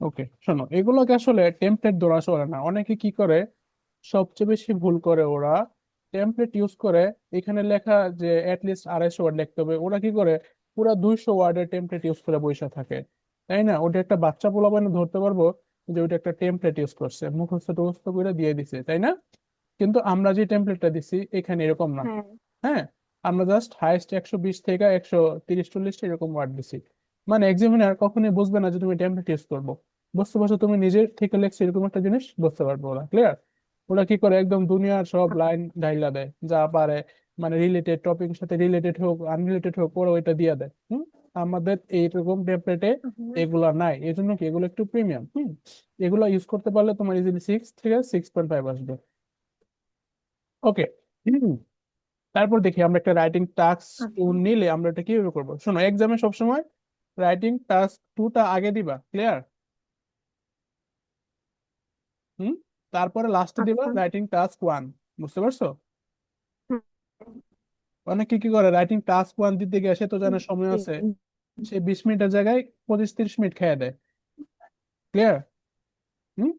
ওকে শোনো এগুলোকে আসলে টেমপ্লেট ধরা চলে না। অনেকে কি করে? সবচেয়ে বেশি ভুল করে ওরা টেমপ্লেট ইউজ করে এখানে লেখা যে লিস্ট আড়াইশো ওয়ার্ড লিখতে হবে। ওরা কি করে? পুরা দুইশো ওয়ার্ডের টেমপ্লেট ইউজ করে বসে থাকে। তাই না? ওটা একটা বাচ্চা পোলাপানে ধরতে পারব যে ওটা একটা টেমপ্লেট ইউজ করছে। মুখস্থ টুখস্থ করে দিয়ে দিছে তাই না? কিন্তু আমরা যে টেমপ্লেটটা দিছি এখানে এরকম না। হ্যাঁ। হ্যাঁ? আমরা জাস্ট হাইস্ট একশো বিশ থেকে একশো তিরিশ চল্লিশ এরকম ওয়ার্ড দিছি। মানে এক্সামিনার কখনোই বুঝবে না যে তুমি টেমপ্লেট ইউজ করব। বুঝতে পারছ? তুমি নিজের থেকে লেখছো এরকম একটা জিনিস বুঝতে পারবে ওরা ক্লিয়ার ওরা কি করে? একদম দুনিয়ার সব লাইন ডাইলা দেয় যা পারে মানে রিলেটেড টপিকের সাথে রিলেটেড হোক আনরিলেটেড হোক ওরা ওইটা দিয়ে দেয় হুম? আমাদের এইরকম টেমপ্লেটে এগুলো নাই এই জন্য কি? এগুলো একটু প্রিমিয়াম হুম? এগুলো ইউজ করতে পারলে তোমার ইজিলি সিক্স থেকে সিক্স পয়েন্ট ফাইভ আসবে। ওকে তারপর দেখি আমরা একটা রাইটিং টাস্ক টু। নিলে আমরা এটা কীভাবে করব? শোনো এক্সামে সবসময় রাইটিং টাস্ক টুটা আগে দিবা ক্লিয়ার হুম? তারপরে লাস্টে দিবা। রাইটিং টাস্ক ওয়ান বুঝতে পারছ। অনেকে কি করে? রাইটিং টাস্ক ওয়ান দিতে গিয়ে সে তো জানে সময় আছে সে বিশ মিনিটের জায়গায় পঁচিশ তিরিশ মিনিট খেয়ে দেয়। ক্লিয়ার হুম?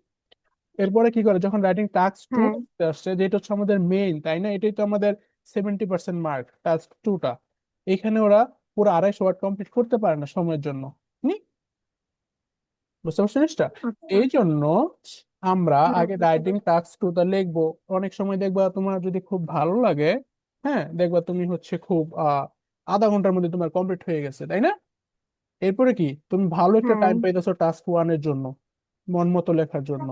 এরপরে কি করে? যখন রাইটিং টাস্ক টু আসছে যেটা হচ্ছে আমাদের মেইন তাই না? এটাই তো আমাদের সেভেন্টি পার্সেন্ট মার্ক টাস্ক টুটা এখানে ওরা পুরো আড়াইশো ওয়ার্ড কমপ্লিট করতে পারে না সময়ের জন্য হুম? বুঝতে পারছ জিনিসটা? আচ্ছা। এই জন্য আমরা আগে বুঝতে রাইটিং টাস্ক টুটা লিখব। অনেক সময় দেখবা তোমার যদি খুব ভালো লাগে হ্যাঁ দেখবা তুমি হচ্ছে খুব আধা ঘণ্টার মধ্যে তোমার কমপ্লিট হয়ে গেছে তাই না? এরপরে কি? তুমি ভালো একটা টাইম হ্যাঁ পাইতেছো টাস্ক ওয়ানের জন্য মন মতো লেখার জন্য।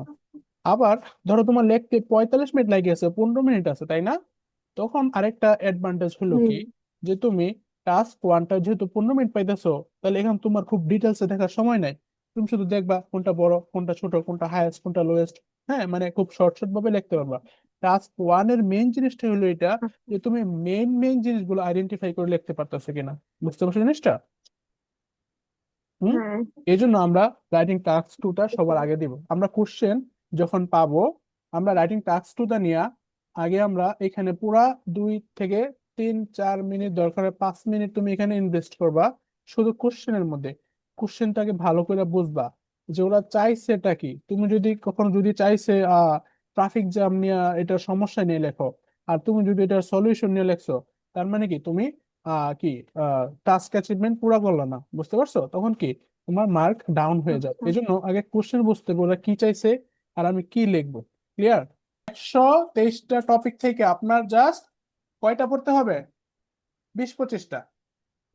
আবার ধরো তোমার লিখতে পঁয়তাল্লিশ মিনিট লাগে গেছে পনেরো মিনিট আছে তাই না? তখন আরেকটা অ্যাডভান্টেজ হলো কি? যে তুমি টাস্ক ওয়ানটা যেহেতু পনেরো মিনিট পাইতেছো তাহলে এখন তোমার খুব ডিটেলসে দেখার সময় নাই। তুমি শুধু দেখবা কোনটা বড় কোনটা ছোট কোনটা হাইয়েস্ট কোনটা লোয়েস্ট হ্যাঁ মানে খুব শর্ট শর্ট ভাবে লিখতে পারবা। টাস্ক ওয়ানের মেইন জিনিসটা হলো এটা যে তুমি মেইন মেইন জিনিসগুলো আইডেন্টিফাই করে লিখতে পারতেছো কিনা। বুঝতে পারছ জিনিসটা? হুম? হ্যাঁ। এই জন্য আমরা রাইটিং টাস্ক টুটা সবার আগে দিব। আমরা কোশ্চেন যখন পাবো আমরা রাইটিং টাস্ক টুটা নিয়ে আগে আমরা এখানে পুরা দুই থেকে তিন চার মিনিট দরকার পাঁচ মিনিট তুমি এখানে ইনভেস্ট করবা শুধু কোশ্চেনের মধ্যে। কোশ্চেনটাকে ভালো করে বুঝবা যে ওরা চাইছে এটা কি? তুমি যদি কখনো যদি চাইছে আহ ট্রাফিক জ্যাম নিয়ে এটা সমস্যা নিয়ে লেখো আর তুমি যদি এটার সলিউশন নিয়ে লেখছো তার মানে কি? তুমি আহ কি টাস্ক অ্যাচিভমেন্ট পুরো করল না বুঝতে পারছ? তখন কি? তোমার মার্ক ডাউন হয়ে যাবে আচ্ছা। এই জন্য আগে কোশ্চেন বুঝতে হবে ওরা কি চাইছে আর আমি কি লিখব। ক্লিয়ার একশো তেইশটা টপিক থেকে আপনার জাস্ট কয়টা পড়তে হবে? বিশ পঁচিশটা।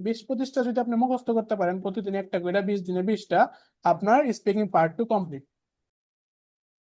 বিশ পঁচিশটা যদি আপনি মুখস্থ করতে পারেন, প্রতিদিন একটা করে বিশ দিনে বিশটা, আপনার স্পিকিং পার্ট টু কমপ্লিট